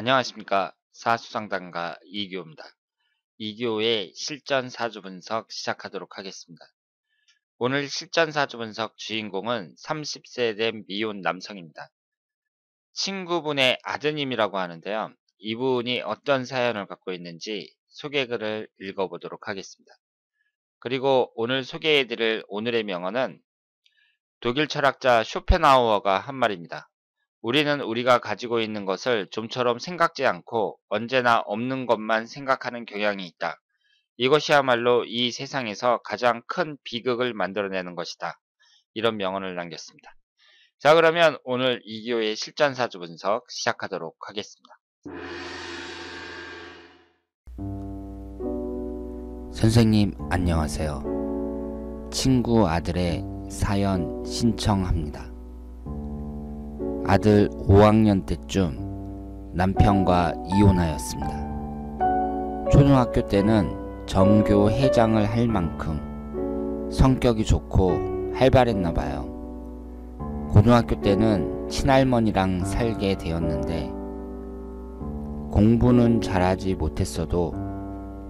안녕하십니까 사수상담가 이교입니다. 이교의 실전 사주 분석 시작하도록 하겠습니다. 오늘 실전 사주 분석 주인공은 30세 된 미혼 남성입니다. 친구분의 아드님이라고 하는데요. 이분이 어떤 사연을 갖고 있는지 소개글을 읽어보도록 하겠습니다. 그리고 오늘 소개해드릴 오늘의 명언은 독일 철학자 쇼펜하우어가 한 말입니다. 우리는 우리가 가지고 있는 것을 좀처럼 생각지 않고 언제나 없는 것만 생각하는 경향이 있다. 이것이야말로 이 세상에서 가장 큰 비극을 만들어내는 것이다. 이런 명언을 남겼습니다. 자 그러면 오늘 이교의 실전사주 분석 시작하도록 하겠습니다. 선생님 안녕하세요. 친구 아들의 사연 신청합니다. 아들 5학년 때쯤 남편과 이혼하였습니다. 초등학교 때는 정교 회장을 할 만큼 성격이 좋고 활발했나 봐요. 고등학교 때는 친할머니랑 살게 되었는데 공부는 잘하지 못했어도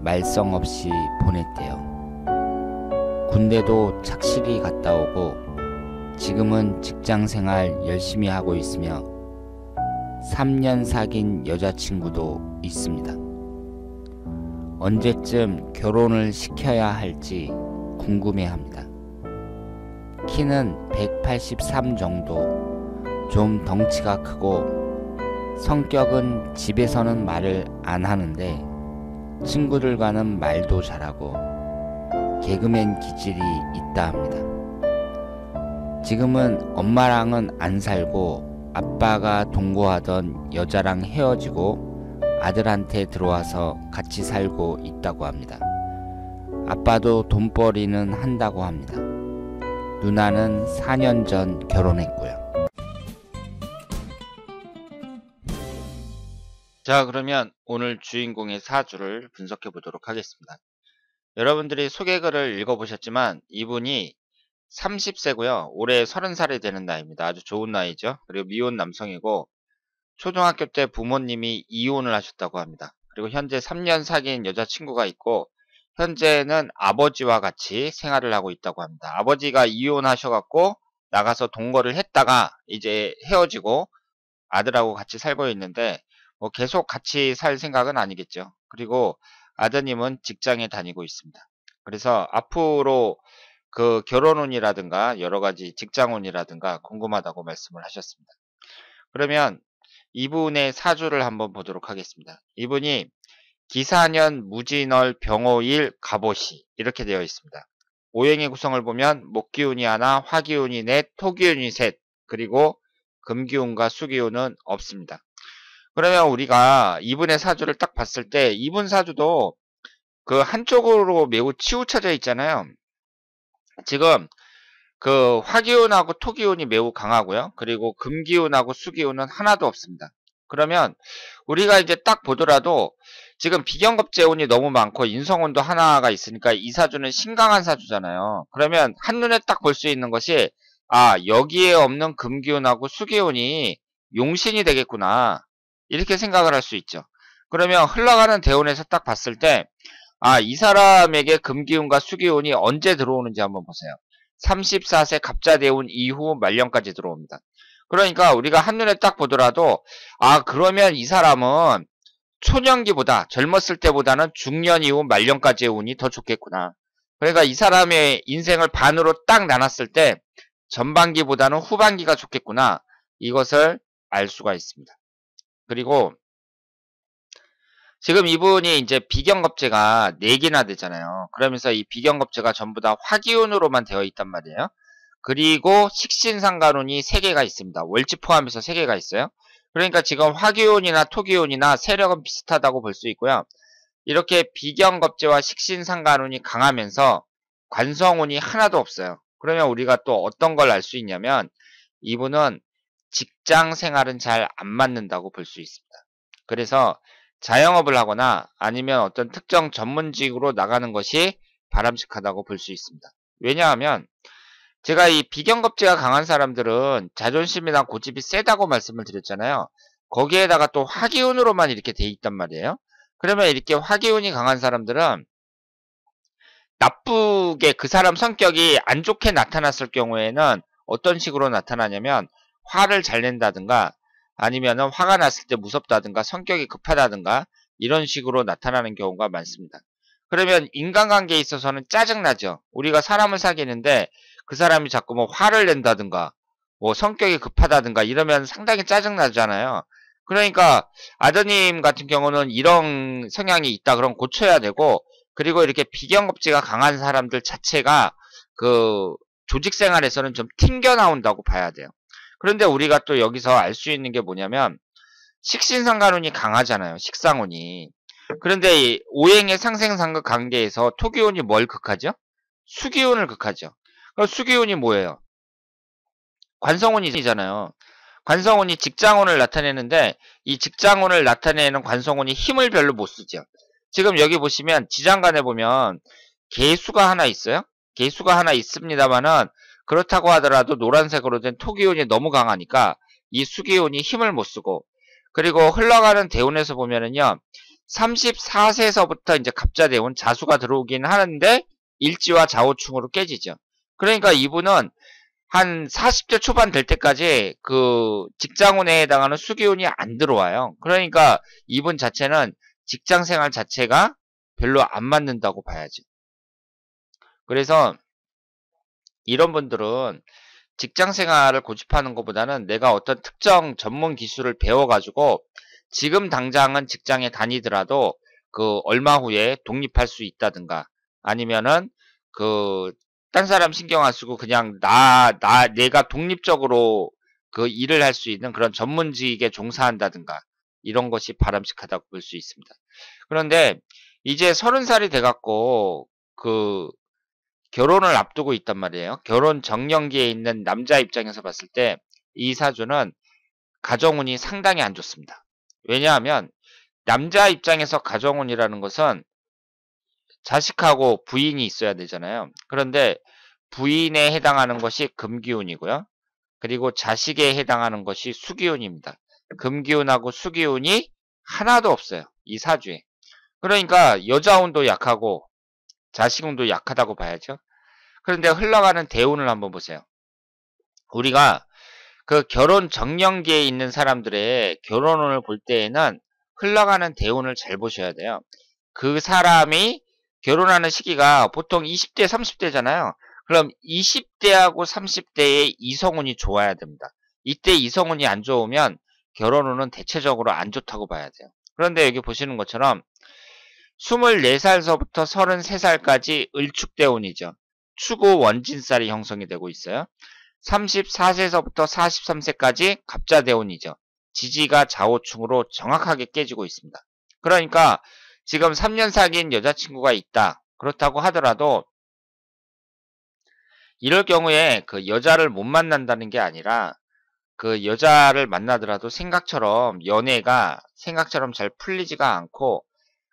말썽 없이 보냈대요. 군대도 착실히 갔다 오고 지금은 직장 생활 열심히 하고 있으며 3년 사귄 여자친구도 있습니다. 언제쯤 결혼을 시켜야 할지 궁금해 합니다. 키는 183 정도, 좀 덩치가 크고 성격은 집에서는 말을 안 하는데 친구들과는 말도 잘하고 개그맨 기질이 있다 합니다. 지금은 엄마랑은 안 살고 아빠가 동거하던 여자랑 헤어지고 아들한테 들어와서 같이 살고 있다고 합니다. 아빠도 돈벌이는 한다고 합니다. 누나는 4년 전 결혼했고요. 자 그러면 오늘 주인공의 사주를 분석해 보도록 하겠습니다. 여러분들이 소개글을 읽어보셨지만 이분이 30세고요. 올해 30살이 되는 나이입니다. 아주 좋은 나이죠. 그리고 미혼 남성이고 초등학교 때 부모님이 이혼을 하셨다고 합니다. 그리고 현재 3년 사귄 여자친구가 있고 현재는 아버지와 같이 생활을 하고 있다고 합니다. 아버지가 이혼하셔갖고 나가서 동거를 했다가 이제 헤어지고 아들하고 같이 살고 있는데 뭐 계속 같이 살 생각은 아니겠죠. 그리고 아드님은 직장에 다니고 있습니다. 그래서 앞으로 그 결혼운이라든가 여러 가지 직장운이라든가 궁금하다고 말씀을 하셨습니다. 그러면 이분의 사주를 한번 보도록 하겠습니다. 이분이 기사년 무진월 병호일 갑오시 이렇게 되어 있습니다. 오행의 구성을 보면 목기운이 하나, 화기운이 넷, 토기운이 셋, 그리고 금기운과 수기운은 없습니다. 그러면 우리가 이분의 사주를 딱 봤을 때 이분 사주도 그 한쪽으로 매우 치우쳐져 있잖아요. 지금 그 화기운하고 토기운이 매우 강하고요. 그리고 금기운하고 수기운은 하나도 없습니다. 그러면 우리가 이제 딱 보더라도 지금 비경급제운이 너무 많고 인성운도 하나가 있으니까 이 사주는 신강한 사주잖아요. 그러면 한눈에 딱 볼 수 있는 것이 아 여기에 없는 금기운하고 수기운이 용신이 되겠구나 이렇게 생각을 할 수 있죠. 그러면 흘러가는 대운에서 딱 봤을 때 아, 이 사람에게 금기운과 수기운이 언제 들어오는지 한번 보세요. 34세 갑자대운 이후 말년까지 들어옵니다. 그러니까 우리가 한눈에 딱 보더라도 아 그러면 이 사람은 초년기보다 젊었을 때보다는 중년 이후 말년까지의 운이 더 좋겠구나. 그러니까 이 사람의 인생을 반으로 딱 나눴을 때 전반기보다는 후반기가 좋겠구나. 이것을 알 수가 있습니다. 그리고 지금 이분이 이제 비경겁제가 4개나 되잖아요. 그러면서 이 비경겁제가 전부 다 화기운으로만 되어 있단 말이에요. 그리고 식신상간운이 3개가 있습니다. 월지 포함해서 3개가 있어요. 그러니까 지금 화기운이나 토기운이나 세력은 비슷하다고 볼 수 있고요. 이렇게 비경겁제와 식신상간운이 강하면서 관성운이 하나도 없어요. 그러면 우리가 또 어떤 걸 알 수 있냐면 이분은 직장 생활은 잘 안 맞는다고 볼 수 있습니다. 그래서 자영업을 하거나 아니면 어떤 특정 전문직으로 나가는 것이 바람직하다고 볼 수 있습니다. 왜냐하면 제가 이 비경겁제가 강한 사람들은 자존심이나 고집이 세다고 말씀을 드렸잖아요. 거기에다가 또 화기운으로만 이렇게 돼 있단 말이에요. 그러면 이렇게 화기운이 강한 사람들은 나쁘게 그 사람 성격이 안 좋게 나타났을 경우에는 어떤 식으로 나타나냐면 화를 잘 낸다든가 아니면은 화가 났을 때 무섭다든가 성격이 급하다든가 이런 식으로 나타나는 경우가 많습니다. 그러면 인간관계에 있어서는 짜증나죠. 우리가 사람을 사귀는데 그 사람이 자꾸 뭐 화를 낸다든가 뭐 성격이 급하다든가 이러면 상당히 짜증나잖아요. 그러니까 아드님 같은 경우는 이런 성향이 있다 그럼 고쳐야 되고 그리고 이렇게 비경겁지가 강한 사람들 자체가 그 조직 생활에서는 좀 튕겨 나온다고 봐야 돼요. 그런데 우리가 또 여기서 알 수 있는 게 뭐냐면 식신상간운이 강하잖아요. 식상운이. 그런데 이 오행의 상생상극 관계에서 토기운이 뭘 극하죠? 수기운을 극하죠. 그럼 수기운이 뭐예요? 관성운이잖아요. 관성운이 직장운을 나타내는데 이 직장운을 나타내는 관성운이 힘을 별로 못 쓰죠. 지금 여기 보시면 지장간에 보면 개수가 하나 있어요. 개수가 하나 있습니다만은 그렇다고 하더라도 노란색으로 된 토기운이 너무 강하니까 이 수기운이 힘을 못 쓰고 그리고 흘러가는 대운에서 보면은요 34세에서부터 이제 갑자대운 자수가 들어오긴 하는데 일지와 좌우충으로 깨지죠. 그러니까 이분은 한 40대 초반 될 때까지 그 직장운에 해당하는 수기운이 안 들어와요. 그러니까 이분 자체는 직장 생활 자체가 별로 안 맞는다고 봐야죠. 그래서 이런 분들은 직장 생활을 고집하는 것보다는 내가 어떤 특정 전문 기술을 배워가지고 지금 당장은 직장에 다니더라도 그 얼마 후에 독립할 수 있다든가 아니면은 그 딴 사람 신경 안 쓰고 그냥 나, 나, 내가 독립적으로 그 일을 할 수 있는 그런 전문직에 종사한다든가 이런 것이 바람직하다고 볼 수 있습니다. 그런데 이제 서른 살이 돼갖고 그 결혼을 앞두고 있단 말이에요. 결혼 정년기에 있는 남자 입장에서 봤을 때 이 사주는 가정운이 상당히 안 좋습니다. 왜냐하면 남자 입장에서 가정운이라는 것은 자식하고 부인이 있어야 되잖아요. 그런데 부인에 해당하는 것이 금기운이고요. 그리고 자식에 해당하는 것이 수기운입니다. 금기운하고 수기운이 하나도 없어요. 이 사주에. 그러니까 여자운도 약하고 자식운도 약하다고 봐야죠. 그런데 흘러가는 대운을 한번 보세요. 우리가 그 결혼 정년기에 있는 사람들의 결혼운을 볼 때에는 흘러가는 대운을 잘 보셔야 돼요. 그 사람이 결혼하는 시기가 보통 20대, 30대잖아요. 그럼 20대하고 30대의 이성운이 좋아야 됩니다. 이때 이성운이 안 좋으면 결혼운은 대체적으로 안 좋다고 봐야 돼요. 그런데 여기 보시는 것처럼 24살서부터 33살까지 을축대운이죠. 추구 원진살이 형성이 되고 있어요. 34세에서부터 43세까지 갑자대운이죠. 지지가 좌우충으로 정확하게 깨지고 있습니다. 그러니까 지금 3년 사귄 여자친구가 있다. 그렇다고 하더라도 이럴 경우에 그 여자를 못 만난다는 게 아니라 그 여자를 만나더라도 생각처럼 연애가 생각처럼 잘 풀리지가 않고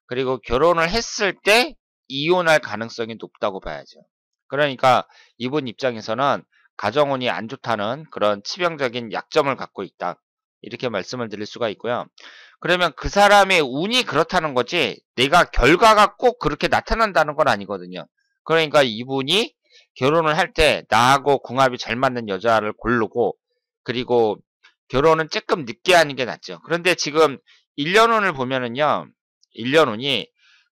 그리고 결혼을 했을 때 이혼할 가능성이 높다고 봐야죠. 그러니까 이분 입장에서는 가정운이 안 좋다는 그런 치명적인 약점을 갖고 있다. 이렇게 말씀을 드릴 수가 있고요. 그러면 그 사람의 운이 그렇다는 거지 내가 결과가 꼭 그렇게 나타난다는 건 아니거든요. 그러니까 이분이 결혼을 할 때 나하고 궁합이 잘 맞는 여자를 고르고 그리고 결혼은 조금 늦게 하는 게 낫죠. 그런데 지금 1년 운을 보면은요. 1년운이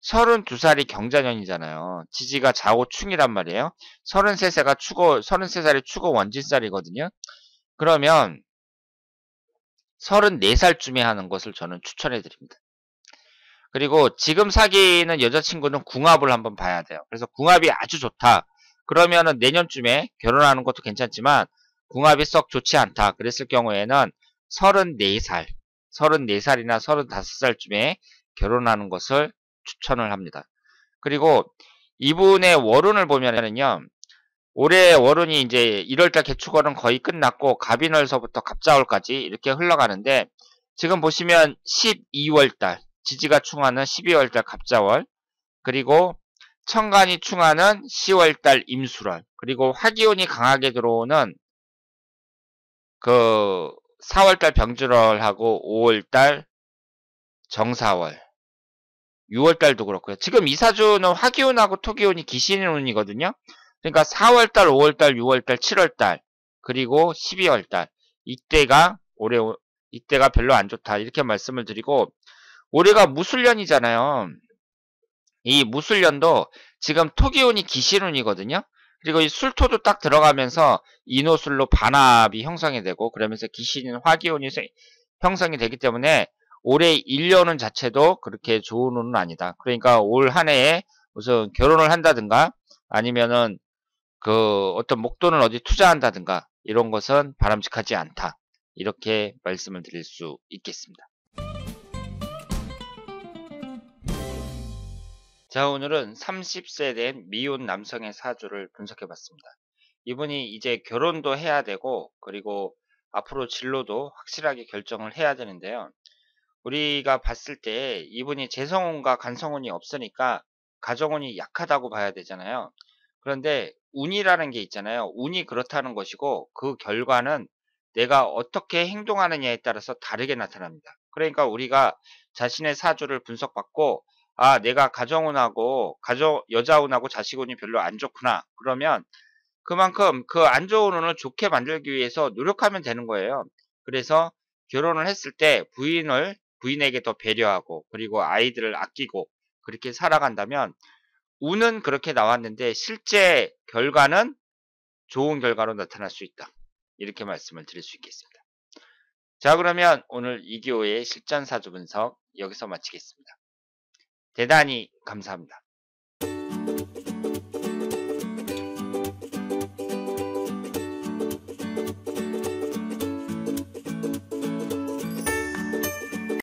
32살이 경자년이잖아요. 지지가 좌우충이란 말이에요. 33세가 추고 33살이 추고 원진살이거든요. 그러면 34살쯤에 하는 것을 저는 추천해 드립니다. 그리고 지금 사귀는 여자친구는 궁합을 한번 봐야 돼요. 그래서 궁합이 아주 좋다. 그러면은 내년쯤에 결혼하는 것도 괜찮지만 궁합이 썩 좋지 않다. 그랬을 경우에는 34살, 34살이나 35살쯤에 결혼하는 것을 추천을 합니다. 그리고 이분의 월운을 보면은요. 올해 월운이 이제 1월달 개축월은 거의 끝났고 갑인월서부터 갑자월까지 이렇게 흘러가는데 지금 보시면 12월달 지지가 충하는 12월달 갑자월 그리고 천간이 충하는 10월달 임수월 그리고 화기운이 강하게 들어오는 그 4월달 병준월하고 5월달 정사월 6월달도 그렇고요. 지금 이사주는 화기운하고 토기운이 기신운이거든요. 그러니까 4월달, 5월달, 6월달, 7월달 그리고 12월달 이때가 올해 이때가 별로 안 좋다 이렇게 말씀을 드리고 올해가 무술년이잖아요. 이 무술년도 지금 토기운이 기신운이거든요. 그리고 이 술토도 딱 들어가면서 인호술로 반합이 형성이 되고 그러면서 기신인 화기운이 형성이 되기 때문에 올해 1년은 자체도 그렇게 좋은 운은 아니다. 그러니까 올 한 해에 무슨 결혼을 한다든가 아니면은 그 어떤 목돈을 어디 투자한다든가 이런 것은 바람직하지 않다. 이렇게 말씀을 드릴 수 있겠습니다. 자 오늘은 30세 된 미혼 남성의 사주를 분석해 봤습니다. 이분이 이제 결혼도 해야 되고 그리고 앞으로 진로도 확실하게 결정을 해야 되는데요. 우리가 봤을 때 이분이 재성운과 간성운이 없으니까 가정운이 약하다고 봐야 되잖아요. 그런데 운이라는 게 있잖아요. 운이 그렇다는 것이고 그 결과는 내가 어떻게 행동하느냐에 따라서 다르게 나타납니다. 그러니까 우리가 자신의 사주를 분석받고 아, 내가 가정운하고 가정 여자운하고 자식운이 별로 안 좋구나. 그러면 그만큼 그 안 좋은 운을 좋게 만들기 위해서 노력하면 되는 거예요. 그래서 결혼을 했을 때 부인을 부인에게 더 배려하고 그리고 아이들을 아끼고 그렇게 살아간다면 운은 그렇게 나왔는데 실제 결과는 좋은 결과로 나타날 수 있다. 이렇게 말씀을 드릴 수 있겠습니다. 자 그러면 오늘 이기호의 실전사주 분석 여기서 마치겠습니다. 대단히 감사합니다.